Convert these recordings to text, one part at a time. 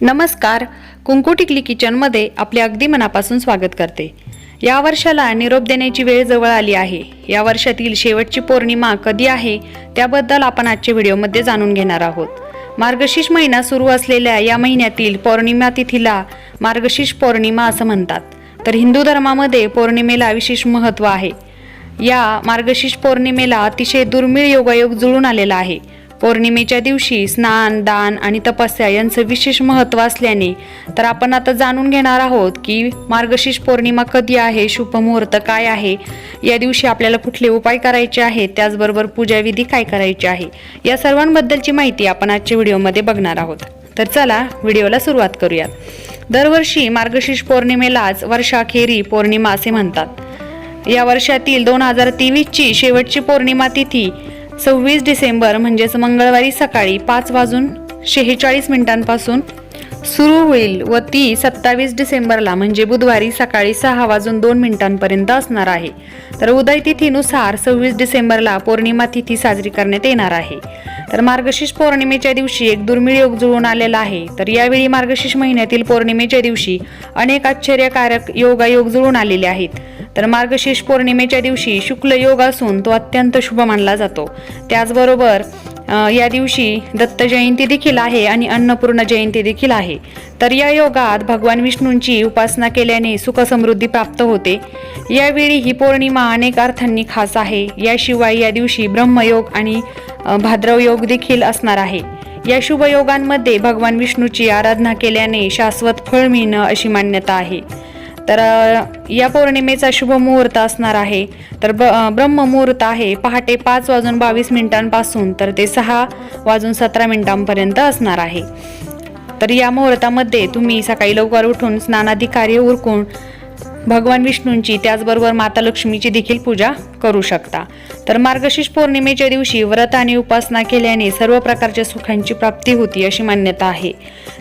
नमस्कार. कुंकुटिकली किचनमध्ये आपले अगदी मनापासून स्वागत करते. या वर्षाला निरोप देण्याची वेळ जवळ आली आहे. या वर्षातील शेवटची पौर्णिमा कधी आहे त्याबद्दल आपण आजच्या व्हिडिओमध्ये जाणून घेणार आहोत. मार्गशीर्ष महिना सुरू असलेल्या या महिन्यातील पौर्णिमा तिथीला मार्गशीर्ष पौर्णिमा असं म्हणतात. तर हिंदू धर्मामध्ये पौर्णिमेला विशेष महत्त्व आहे. या मार्गशीर्ष पौर्णिमेला अतिशय दुर्मिळ योगायोग जुळून आलेला आहे. पौर्णिमेच्या दिवशी स्नान दान आणि तपस्या यांचं विशेष महत्त्व असल्याने तर आपण आता जाणून घेणार आहोत की मार्गशीर्ष पौर्णिमा कधी आहे शुभ मुहूर्त काय आहे? या दिवशी आपल्याला कुठले उपाय करायचे आहेत? त्याचबरोबर पूजाविधी काय करायची आहे? या सर्वांबद्दलची माहिती आपण आजच्या व्हिडिओमध्ये बघणार आहोत. तर चला व्हिडिओला सुरुवात करूयात. दरवर्षी मार्गशीर्ष पौर्णिमेलाच वर्षाखेरी पौर्णिमा असे म्हणतात. या वर्षातील दोन हजार तेवीसची शेवटची पौर्णिमा तिथी सव्वीस डिसेंबर म्हणजेच मंगळवारी सकाळी पाच वाजून शेहेचाळीस मिनिटांपासून सुरू होईल व ती सत्तावीस डिसेंबरला म्हणजे बुधवारी सकाळी सहा वाजून दोन मिनिटांपर्यंत असणार आहे. तर उदय तिथीनुसार सव्वीस डिसेंबरला पौर्णिमा तिथी साजरी करण्यात येणार आहे. तर मार्गशीर्ष पौर्णिमेच्या दिवशी एक दुर्मिळ योग जुळून आलेला आहे. तर यावेळी मार्गशीर्ष महिन्यातील पौर्णिमेच्या दिवशी अनेक आश्चर्यकारक योगायोग जुळून आलेले आहेत. तर मार्गशीर्ष पौर्णिमेच्या दिवशी शुक्ल योग असून तो अत्यंत शुभ मानला जातो. त्याचबरोबर या दिवशी दत्त जयंती देखील आहे आणि अन्नपूर्ण जयंती देखील आहे. तर या योगात भगवान विष्णूंची उपासना केल्याने सुख समृद्धी प्राप्त होते. यावेळी ही पौर्णिमा अनेक अर्थांनी खास आहे. याशिवाय या दिवशी ब्रह्मयोग आणि भाद्रव योग देखील असणार आहे. या शुभयोगांमध्ये भगवान विष्णूची आराधना केल्याने शाश्वत फळ मिळणं अशी मान्यता आहे. तर या पौर्णिमेचा शुभ मुहूर्त असणार आहे. तर ब ब्रह्ममुहूर्त आहे. पहाटे पाच वाजून बावीस मिनिटांपासून तर ते सहा वाजून सतरा मिनिटांपर्यंत असणार आहे. तर या मुहूर्तामध्ये तुम्ही सकाळी लवकर उठून स्नानाधिकारी उरकून भगवान विष्णूंची त्याचबरोबर माता लक्ष्मीची देखील पूजा करू शकता. तर मार्गशीर्ष पौर्णिमेच्या दिवशी व्रत आणि उपासना केल्याने सर्व प्रकारच्या सुखांची प्राप्ती होती अशी मान्यता आहे.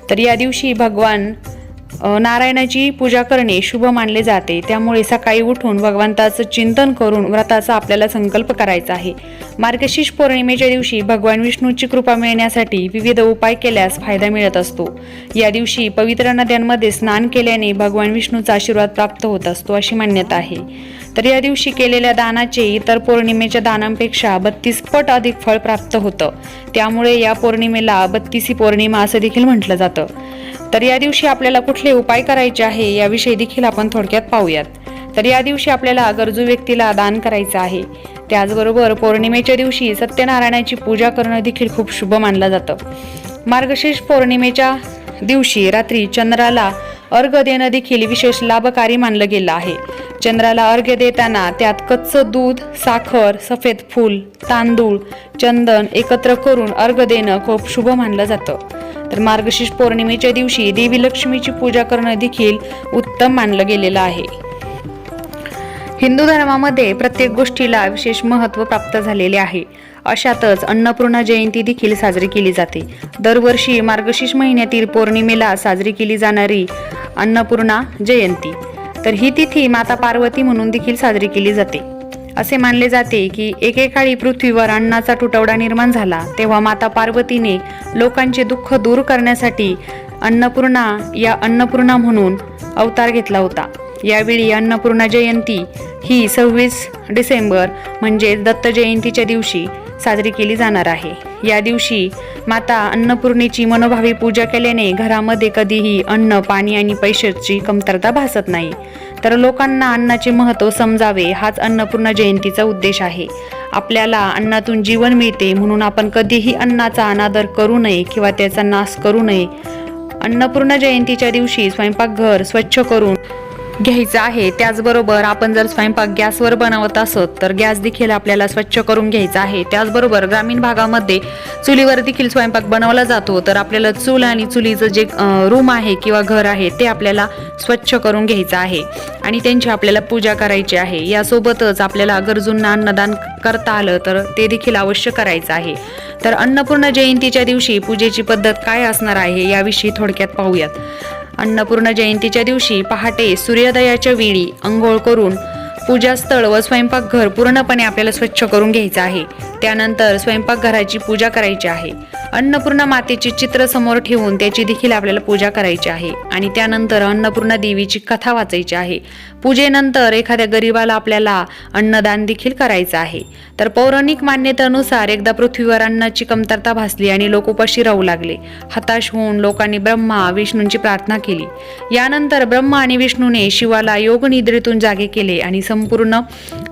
तर या दिवशी भगवान नारायणाची पूजा करणे शुभ मानले जाते. त्यामुळे सकाळी उठून भगवंताचं चिंतन करून व्रताचा आपल्याला संकल्प करायचा आहे. मार्गशीर्ष पौर्णिमेच्या दिवशी भगवान विष्णूची कृपा मिळण्यासाठी विविध उपाय केल्यास फायदा मिळत असतो. या दिवशी पवित्र नद्यांमध्ये स्नान केल्याने भगवान विष्णूचा आशीर्वाद प्राप्त होत असतो अशी मान्यता आहे. तर या दिवशी केलेल्या दानाचे इतर पौर्णिमेच्या दानांपेक्षा बत्तीस पट अधिक फळ प्राप्त होतं. त्यामुळे या पौर्णिमेला बत्तीसी पौर्णिमा असं देखील म्हटलं जातं. तर या दिवशी आपल्याला कुठले उपाय करायचे आहे याविषयी देखील आपण थोडक्यात पाहूयात. तर या दिवशी आपल्याला गरजू व्यक्तीला दान करायचं आहे. त्याचबरोबर पौर्णिमेच्या दिवशी सत्यनारायणाची पूजा करणं देखील खूप शुभ मानलं जातं. मार्गशीर्ष पौर्णिमेच्या दिवशी रात्री चंद्राला अर्घ देणं देखील विशेष लाभकारी मानलं गेलं आहे. चंद्राला अर्घ्य देताना त्यात कच्चं दूध साखर सफेद फूल तांदूळ चंदन एकत्र करून अर्घ देणं खूप शुभ मानलं जातं. तर मार्गशीर्ष पौर्णिमेच्या दिवशी देवी लक्ष्मीची पूजा करणं देखील उत्तम मानलं गेलेलं आहे. हिंदू धर्मामध्ये प्रत्येक गोष्टीला विशेष महत्त्व प्राप्त झालेले आहे. अशातच अन्नपूर्णा जयंती देखील साजरी केली जाते. दरवर्षी मार्गशीर्ष महिन्यातील पौर्णिमेला साजरी केली जाणारी अन्नपूर्णा जयंती. तर ही तिथी माता पार्वती म्हणून देखील साजरी केली जाते. असे मानले जाते की एकेकाळी पृथ्वीवर अन्नाचा तुटवडा निर्माण झाला तेव्हा माता पार्वतीने लोकांचे दुःख दूर करण्यासाठी अन्नपूर्णा या अन्नपूर्णा म्हणून अवतार घेतला होता. यावेळी अन्नपूर्णा जयंती ही सव्वीस डिसेंबर म्हणजे दत्त जयंतीच्या दिवशी साजरी केली जाणार आहे. या दिवशी माता अन्नपूर्णेची मनोभावी पूजा केल्याने घरामध्ये कधीही अन्न पाणी आणि पैशाची कमतरता भासत नाही. तर लोकांना अन्नाचे महत्त्व समजावे हाच अन्नपूर्णा जयंतीचा उद्देश आहे. आपल्याला अन्नातून जीवन मिळते म्हणून आपण कधीही अन्नाचा अनादर करू नये किंवा त्याचा नाश करू नये. अन्नपूर्णा जयंतीच्या दिवशी स्वयंपाकघर स्वच्छ करून घ्यायचं आहे. त्याचबरोबर आपण जर स्वयंपाक गॅसवर बनवत असत तर गॅस देखील आपल्याला स्वच्छ करून घ्यायचा आहे. त्याचबरोबर ग्रामीण भागामध्ये चुलीवर देखील स्वयंपाक बनवला जातो. तर आपल्याला चूल आणि चुलीचं जे रूम आहे किंवा घर आहे ते आपल्याला स्वच्छ करून घ्यायचं आहे. आणि त्यांची आपल्याला पूजा करायची आहे. यासोबतच आपल्याला गरजूंना अन्नदान करता आलं तर ते देखील अवश्य करायचं आहे. तर अन्नपूर्णा जयंतीच्या दिवशी पूजेची पद्धत काय असणार आहे याविषयी थोडक्यात पाहूयात. अन्नपूर्णा जयंतीच्या दिवशी पहाटे सूर्योदयाच्या वेळी अंघोळ करून पूजास्थळ व स्वयंपाकघर पूर्णपणे आपल्याला स्वच्छ करून घ्यायचं आहे. त्यानंतर स्वयंपाकघराची पूजा करायची आहे. अन्नपूर्णा मातेचे चित्र समोर ठेवून त्याची देखील आपल्याला पूजा करायची आहे. आणि त्यानंतर अन्नपूर्णा देवीची कथा वाचायची आहे. पूजेनंतर एखाद्या गरिबाला आपल्याला अन्नदान देखील करायचं आहे. तर पौराणिक मान्यतेनुसार एकदा पृथ्वीवर अन्नाची कमतरता भासली आणि लोक उपाशी राहू लागले. हताश होऊन लोकांनी ब्रह्मा विष्णूंची प्रार्थना केली. यानंतर ब्रह्मा आणि विष्णूने शिवाला योग निद्रेतून जागे केले आणि संपूर्ण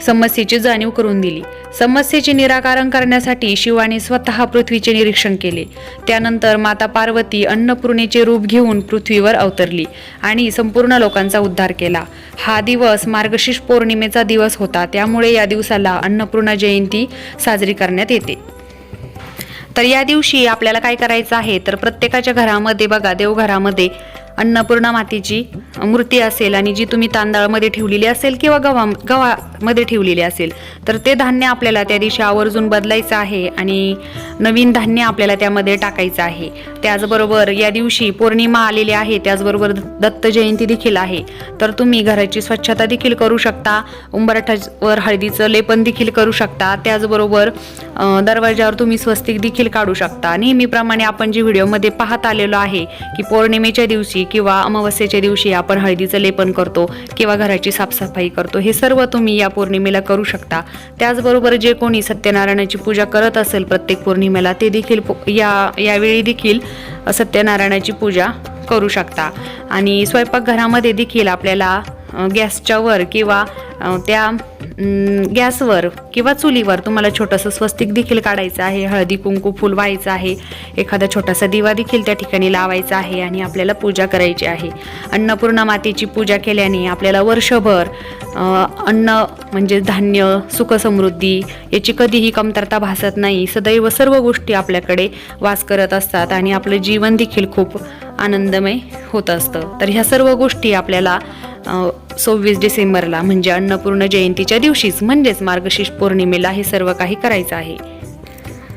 समस्येची जाणीव करून दिली. समस्येचे निराकरण करण्यासाठी शिवाने स्वतः पृथ्वीचे निरीक्षण केले. त्यानंतर माता पार्वती अन्नपूर्णेचे रूप घेऊन पृथ्वीवर अवतरली आणि संपूर्ण लोकांचा उद्धार केला. हा दिवस मार्गशीर्ष पौर्णिमेचा दिवस होता. त्यामुळे या दिवसाला अन्नपूर्णा जयंती साजरी करण्यात येते. तर या दिवशी आपल्याला काय करायचं आहे? तर प्रत्येकाच्या घरामध्ये बघा देवघरामध्ये अन्नपूर्णा मातेची मूर्ती असेल आणि जी तुम्ही तांदळामध्ये ठेवलेली असेल किंवा गव्हा गव्हामध्ये ठेवलेली असेल तर ते धान्य आपल्याला त्या दिवशी आवर्जून बदलायचं आहे आणि नवीन धान्य आपल्याला त्यामध्ये टाकायचं आहे. त्याचबरोबर या दिवशी पौर्णिमा आलेली आहे त्याचबरोबर दत्त जयंती देखील आहे. तर तुम्ही घराची स्वच्छता देखील करू शकता उंबरठावर हळदीचं लेपन देखील करू शकता त्याचबरोबर दरवाजावर तुम्ही स्वस्तिक देखील काढू शकता. नेहमीप्रमाणे आपण जे व्हिडिओमध्ये पाहत आलेलो आहे की पौर्णिमेच्या दिवशी किंवा अमावस्येच्या दिवशी आपण हळदीचं लेपन करतो किंवा घराची साफसफाई करतो हे सर्व तुम्ही या पौर्णिमेला करू शकता. त्याचबरोबर जे कोणी सत्यनारायणाची पूजा करत असेल प्रत्येक पौर्णिमेला ते देखील पो- या यावेळी देखील सत्यनारायणाची पूजा करू शकता. आणि स्वयंपाकघरामध्ये देखील आपल्याला गॅसच्या वर किंवा त्या गॅसवर किंवा चुलीवर तुम्हाला छोटंसं स्वस्तिक देखील काढायचं आहे. हळदी कुंकू फुल व्हायचं आहे. एखादा छोटासा दिवा देखील त्या ठिकाणी लावायचा आहे आणि आपल्याला पूजा करायची आहे. अन्नपूर्णा मातेची पूजा केल्याने आपल्याला वर्षभर अन्न म्हणजे धान्य सुखसमृद्धी याची कधीही कमतरता भासत नाही. सदैव सर्व गोष्टी आपल्याकडे वास करत असतात आणि आपलं जीवन देखील खूप आनंदमय होत असतं. तर ह्या सर्व गोष्टी आपल्याला सव्वीस डिसेंबरला म्हणजे अन्नपूर्ण जयंतीच्या दिवशीच म्हणजेच मार्गशीर्ष पौर्णिमेला हे सर्व काही करायचं आहे.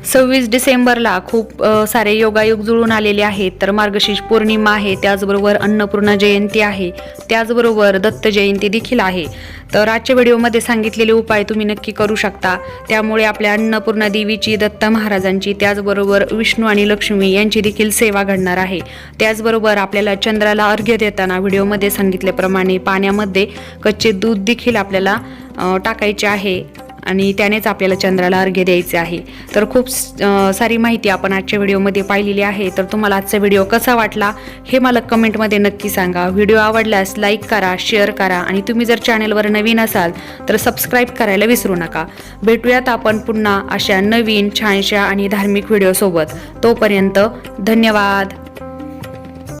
सव्वीस डिसेंबरला खूप सारे योगायोग जुळून आलेले आहेत. तर मार्गशीर्ष पौर्णिमा आहे त्याचबरोबर अन्नपूर्णा जयंती आहे त्याचबरोबर दत्त जयंती देखील आहे. तर आजच्या व्हिडिओमध्ये सांगितलेले उपाय तुम्ही नक्की करू शकता. त्यामुळे आपल्या अन्नपूर्णा देवीची दत्त महाराजांची त्याचबरोबर विष्णू आणि लक्ष्मी यांची देखील सेवा घडणार आहे. त्याचबरोबर आपल्याला चंद्राला अर्घ्य देताना व्हिडिओमध्ये सांगितल्याप्रमाणे पाण्यामध्ये कच्चे दूध देखील आपल्याला टाकायचे आहे. आणि त्यानेच आपल्याला चंद्राला अर्घ्य द्यायचे आहे. तर खूप सारी माहिती आपण आजच्या व्हिडिओमध्ये पाहिलेली आहे. तर तुम्हाला आजचा व्हिडिओ कसा वाटला हे मला कमेंटमध्ये नक्की सांगा. व्हिडिओ आवडल्यास लाईक करा शेअर करा आणि तुम्ही जर चॅनलवर नवीन असाल तर सबस्क्राईब करायला विसरू नका. भेटूयात आपण पुन्हा अशा नवीन छानशा आणि धार्मिक व्हिडिओसोबत. तोपर्यंत धन्यवाद.